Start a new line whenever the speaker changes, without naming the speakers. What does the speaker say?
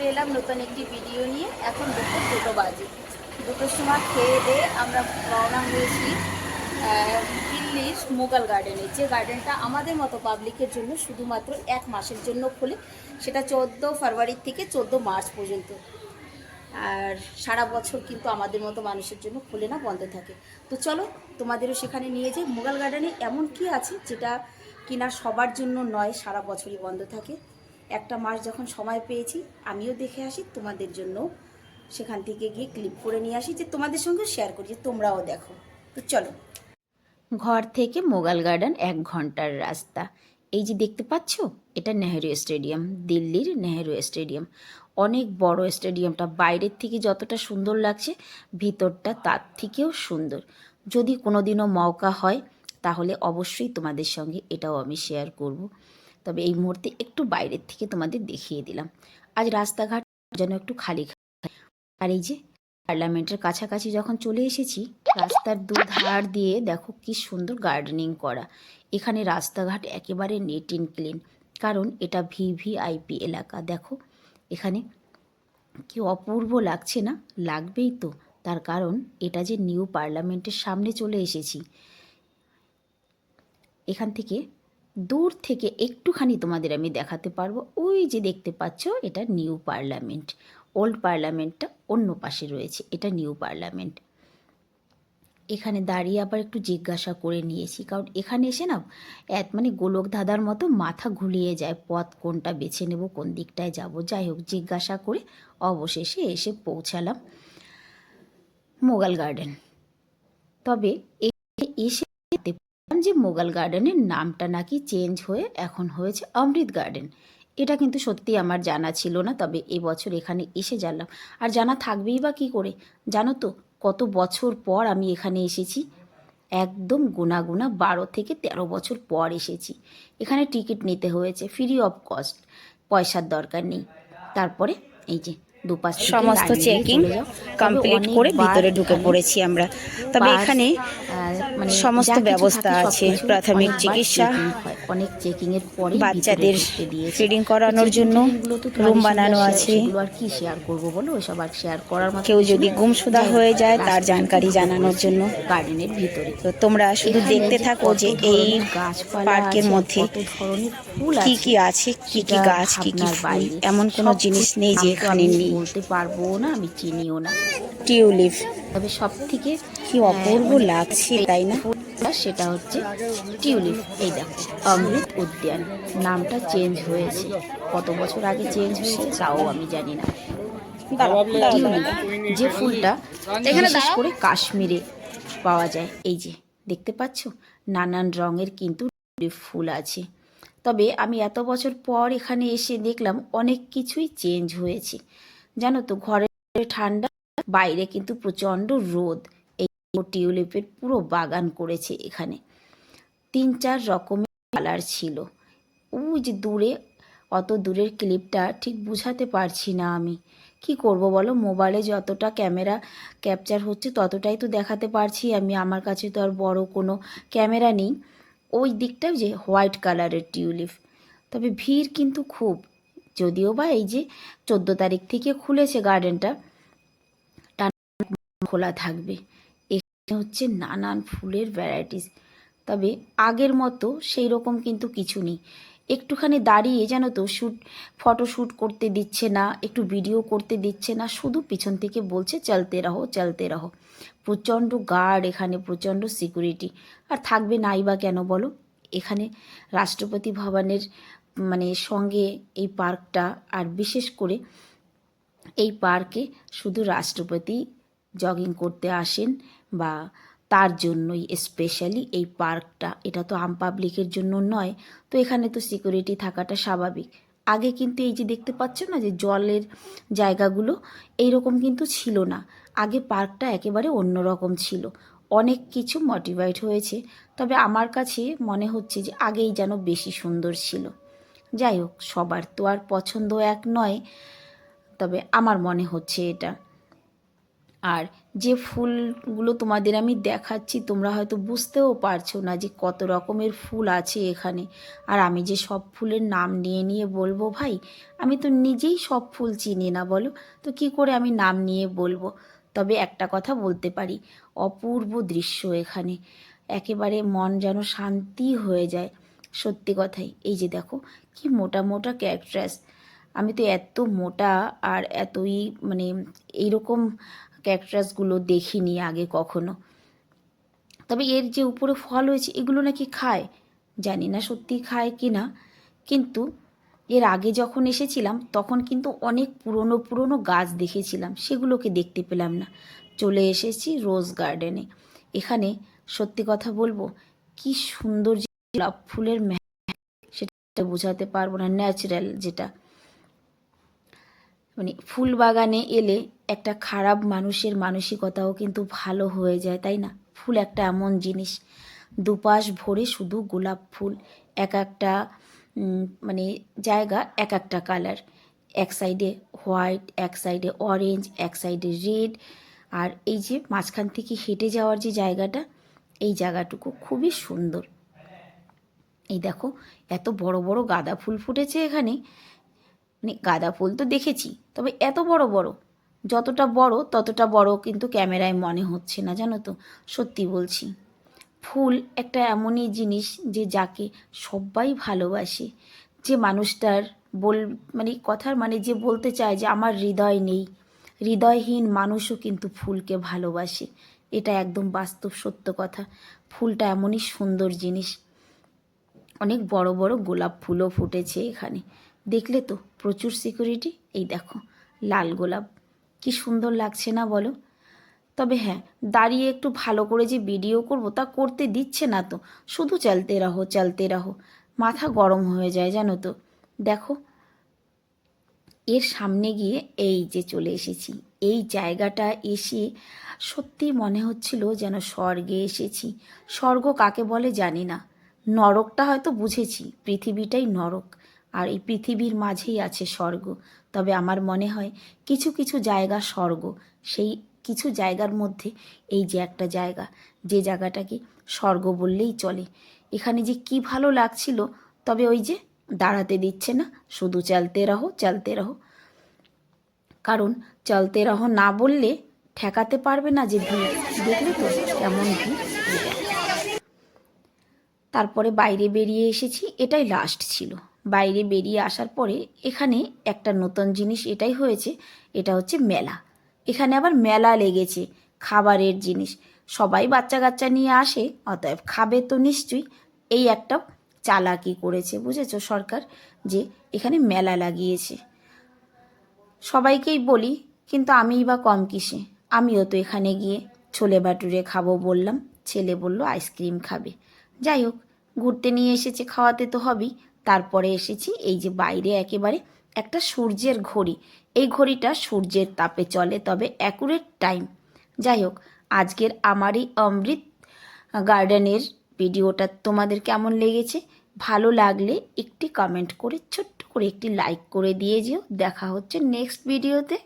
চলে এলাম নতুন একটি ভিডিও নিয়ে। এখন দুপুর দুটো বাজে। দুটোর সময় খেয়ে দিয়ে আমরা রওনা হয়েছি দিল্লির মোগল গার্ডেনে যে গার্ডেনটা আমাদের মতো পাবলিকের জন্য শুধুমাত্র এক মাসের জন্য খোলে, সেটা চোদ্দ ফেব্রুয়ারি থেকে চোদ্দ মার্চ পর্যন্ত। আর সারা বছর কিন্তু আমাদের মতো মানুষের জন্য খোলে না, বন্ধ থাকে। তো চলো, তোমাদেরও সেখানে নিয়ে যাই। মোগল গার্ডেনে এমন কি আছে যেটা কিনা সবার জন্য নয়, সারা বছরই বন্ধ থাকে? একটা মাস যখন সময় পেয়েছি, আমিও দেখে আসি, তোমাদের জন্য সেখান থেকে গিয়ে ক্লিপ করে নিয়ে আসি যে তোমাদের সঙ্গে শেয়ার করি, যে তোমরাও দেখো। তো চলো। ঘর থেকে মোগল গার্ডেন এক ঘণ্টার রাস্তা। এই যে দেখতে পাচ্ছ, এটা নেহেরু স্টেডিয়াম দিল্লির নেহেরু স্টেডিয়াম অনেক বড় স্টেডিয়ামটা বাইরের থেকে যতটা সুন্দর লাগছে, ভিতরটা তার থেকেও সুন্দর। যদি কোনোদিনও মৌকা হয়, তাহলে অবশ্যই তোমাদের সঙ্গে এটাও আমি শেয়ার করব। তবে এই মুহূর্তে একটু বাইরের থেকে তোমাদের দেখিয়ে দিলাম। আজ রাস্তাঘাট যেন একটু খালি আর এই যে পার্লামেন্টের কাছাকাছি যখন চলে এসেছি, রাস্তার দুধার দিয়ে দেখো কি সুন্দর গার্ডেনিং করা। এখানে রাস্তাঘাট একেবারে নেট ইন ক্লিন কারণ এটা ভিভিআইপি এলাকা। দেখো, এখানে কি অপূর্ব লাগছে না? লাগবেই তো। তার কারণ এটা যে নিউ পার্লামেন্টের সামনে চলে এসেছি। এখান থেকে দূর থেকে একটুখানি তোমাদের আমি দেখাতে পারব। ওই যে দেখতে পাচ্ছ, এটা নিউ পার্লামেন্ট। ওল্ড পার্লামেন্টটা অন্য পাশে রয়েছে, এটা নিউ পার্লামেন্ট। এখানে দাঁড়িয়ে আবার একটু জিজ্ঞাসা করে নিয়েছি, কারণ এখানে এসে না এত মানে গোলক ধাঁধার মতো মাথা ঘুলিয়ে যায়, পথ কোনটা বেছে নেব, কোন দিকটায় যাব। যাই হোক, জিজ্ঞাসা করে অবশেষে এসে পৌঁছালাম মোগল গার্ডেন। তবে এসে যে মোগল গার্ডেনের নামটা নাকি চেঞ্জ হয়ে এখন হয়েছে অমৃত গার্ডেন। এটা কিন্তু সত্যি আমার জানা ছিল না, তবে এবছর এখানে এসে জানলাম। আর জানা থাকবেই বা কী করে? জানো তো, কত বছর পর আমি এখানে এসেছি। একদম গুনা গুনা বারো থেকে তেরো বছর পর এসেছি। এখানে টিকিট নিতে হয়েছে ফ্রি অফ কস্ট পয়সার দরকার নেই। তারপরে, এই যে দুপাশ
সমস্ত চেকিং কমপ্লিট করে ভিতরে ঢুকে পড়েছি আমরা। তবে এখানে
মানে
সমস্ত ব্যবস্থা আছে প্রাথমিক চিকিৎসা
অনেক চেকিং এর পরে
বাচ্চাদের ফিডিং করানোর জন্য রুম বানানো আছে।
আর কি শেয়ার করব বলো? ওইসব আর শেয়ার করার
কেউ যদি
নেই।
গুমশুদা হয়ে যায় তার জানকারি জানানোর জন্য।
গার্ডেনের ভিতরে।
তো তোমরা শুধু দেখতে থাকো যে এই পার্কের মধ্যে কি কি আছে কি কি গাছ কি কি এমন কোনো জিনিস নেই যে এখানে নেই।
বলতে পারব না আমি চিনিও না।
টিউলিপ।
তবে সব থেকে
কি অপূর্ব লাগছে তাই না?
ফুলটা সেটা হচ্ছে টিউলিপ। এই দেখো অমৃত উদ্যান। নামটা চেঞ্জ হয়েছে। কত বছর আগে চেঞ্জ হয়েছে তাও আমি জানি না। যে ফুলটা বিশেষ করে কাশ্মীরে পাওয়া যায়। এই যে দেখতে পাচ্ছ? নানান রঙের কিন্তু টিউলিপ ফুল আছে। তবে আমি এত বছর পর এখানে এসে দেখলাম অনেক কিছুই চেঞ্জ হয়েছে। জানো তো, ঘরে ঠান্ডা, বাইরে কিন্তু প্রচণ্ড রোদ। এই টিউলিপের পুরো বাগান করেছে এখানে। তিন চার রকমের কালার ছিল। ওই যে দূরে, অত দূরের ক্লিপটা ঠিক বুঝাতে পারছি না আমি। কি করব বলো? মোবাইলে যতটা ক্যামেরা ক্যাপচার হচ্ছে ততটাই তো দেখাতে পারছি আমি। আমার কাছে তো আর বড় কোনো ক্যামেরা নেই। ওই দিকটা যে হোয়াইট কালারের টিউলিপ। তবে ভিড় কিন্তু খুব। যদিও বা এই যে চোদ্দ তারিখ থেকে খুলেছে গার্ডেনটা খোলা থাকবে। এখানে হচ্ছে নানান ফুলের ভ্যারাইটিস তবে আগের মতো সেই রকম কিন্তু কিছু নেই। একটুখানি দাঁড়িয়ে জানো তো শ্যুট ফটো শ্যুট করতে দিচ্ছে না, একটু ভিডিও করতে দিচ্ছে না, শুধু পিছন থেকে বলছে, চলতে রহো চলতে রহো। প্রচণ্ড গার্ড এখানে, প্রচণ্ড সিকিউরিটি আর থাকবে নাই বা কেন বলো? এখানে রাষ্ট্রপতি ভবনের মানে সঙ্গে এই পার্কটা আর বিশেষ করে এই পার্কে শুধু রাষ্ট্রপতি জগিং করতে আসেন বা তার জন্যই স্পেশালি এই পার্কটা। এটা তো আম পাবলিকের জন্য নয়, তো এখানে তো সিকিউরিটি থাকাটা স্বাভাবিক। আগে কিন্তু এই যে দেখতে পাচ্ছ না যে জলের জায়গাগুলো এই রকম কিন্তু ছিল না। আগে পার্কটা একেবারে অন্যরকম ছিল। অনেক কিছু মোটিভেট হয়েছে। তবে আমার কাছে মনে হচ্ছে যে আগেই যেন বেশি সুন্দর ছিল। যাই হোক সবার তো আর পছন্দ এক নয়, তবে আমার মনে হচ্ছে এটা। আর যে ফুলগুলো তোমাদের আমি দেখাচ্ছি, তোমরা হয়তো বুঝতেও পারছ না যে কত রকমের ফুল আছে এখানে। আর আমি যে সব ফুলের নাম নিয়ে নিয়ে বলব ভাই, আমি তো নিজেই সব ফুল চিনি না, বলো? তো কি করে আমি নাম নিয়ে বলব? তবে একটা কথা বলতে পারি, অপূর্ব দৃশ্য এখানে। একেবারে মন যেন শান্তি হয়ে যায়। সত্যি কথাই। এই যে দেখো, কি মোটা মোটা ক্যাকটাস আমি তো এত মোটা আর এতই মানে এইরকম ক্যাকটাসগুলো দেখিনি আগে কখনো। তবে এর যে উপরে ফল হয়েছে, এগুলো নাকি খায়। জানি না সত্যি খায় কি না। কিন্তু এর আগে যখন এসেছিলাম, তখন কিন্তু অনেক পুরনো পুরনো গাছ দেখেছিলাম। সেগুলোকে দেখতে পেলাম না। চলে এসেছি রোজ গার্ডেনে। এখানে সত্যি কথা বলব, কি সুন্দর গোলাপ ফুলের সেটা বোঝাতে পারব না ন্যাচারাল যেটা। মানে ফুল বাগানে এলে একটা খারাপ মানুষের মানসিকতাও কিন্তু ভালো হয়ে যায়, তাই না? ফুল একটা এমন জিনিস, দুপাশ ভরে শুধু গোলাপ ফুল, এক একটা মানে জায়গা এক একটা কালার এক সাইডে হোয়াইট এক সাইডে অরেঞ্জ এক সাইডে রেড আর এই যে মাঝখান থেকে হেঁটে যাওয়ার যে জায়গাটা, এই জায়গাটুকু খুবই সুন্দর। এই দেখো, এত বড় বড় গাঁদা ফুল ফুটেছে এখানে। মানে গাঁদা ফুল তো দেখেছি, তবে এত বড় বড়। যতটা বড়, ততটা বড় কিন্তু ক্যামেরায় মনে হচ্ছে না, জানো তো? সত্যি বলছি। ফুল একটা এমনই জিনিস যে যাকে সবাই ভালোবাসে। যে মানুষটার বল মানে কথার মানে যে বলতে চায় যে আমার হৃদয় নেই। হৃদয়হীন মানুষও কিন্তু ফুলকে ভালোবাসে। এটা একদম বাস্তব সত্য কথা। ফুলটা এমনই সুন্দর জিনিস। অনেক বড় বড় গোলাপ ফুলও ফুটেছে এখানে। দেখলে তো প্রচুর সিকিউরিটি এই দেখো, লাল গোলাপ। কি সুন্দর লাগছে না বলো? তবে হ্যাঁ দাঁড়িয়ে একটু ভালো করে যে ভিডিও করব, তা করতে দিচ্ছে না তো। শুধু চলতে রাহো চলতে রাহো। মাথা গরম হয়ে যায়, জানো তো। দেখো, এর সামনে গিয়ে এই যে চলে এসেছি। এই জায়গাটা এসে সত্যি মনে হচ্ছিল যেন স্বর্গে এসেছি। স্বর্গ কাকে বলে জানি না। নরকটা হয়তো বুঝেছি, পৃথিবীটাই নরক। আর এই পৃথিবীর মাঝেই আছে স্বর্গ। তবে আমার মনে হয় কিছু কিছু জায়গা স্বর্গ। সেই কিছু জায়গার মধ্যে এই যে একটা জায়গা, যে জায়গাটাকে স্বর্গ বললেই চলে। এখানে যে কি ভালো লাগছিল, তবে ওই যে দাঁড়াতে দিচ্ছে না, শুধু চলতে রহো চলতে রহো। কারণ চলতে রহো না বললে ঠেকাতে পারবে না যে ভিড়। দেখলে তো কেমন ভিড়। তারপরে বাইরে বেরিয়ে এসেছি, এটাই লাস্ট ছিল। বাইরে বেরিয়ে আসার পরে এখানে একটা নতুন জিনিস এটাই হয়েছে, এটা হচ্ছে মেলা। এখানে আবার মেলা লেগেছে, খাবারের জিনিস। সবাই বাচ্চা কাচ্চা নিয়ে আসে, অতএব খাবে তো নিশ্চয়ই। এই একটা চালাকি করেছে, বুঝেছ সরকার, যে এখানে মেলা লাগিয়েছে। সবাইকেই বলি, কিন্তু আমিই বা কম কিসে? আমিও তো এখানে গিয়ে ছোলে বাটুরে খাব বললাম। ছেলে বলল, আইসক্রিম খাবে। যাই হোক ঘুরতে নিয়ে এসেছে খাওয়াতে তো হবেই। তারপরে এসেছি এই যে বাইরে একেবারে একটা সূর্যের ঘড়ি। এই ঘড়িটা সূর্যের তাপে চলে, তবে অ্যাকুরেট টাইম যাই হোক আজকের আমার এই অমৃত গার্ডেনের ভিডিওটা তোমাদের কেমন লেগেছে? ভালো লাগলে একটি কমেন্ট করে, ছোট্ট করে একটি লাইক করে দিয়ে যেও। দেখা হচ্ছে নেক্সট ভিডিওতে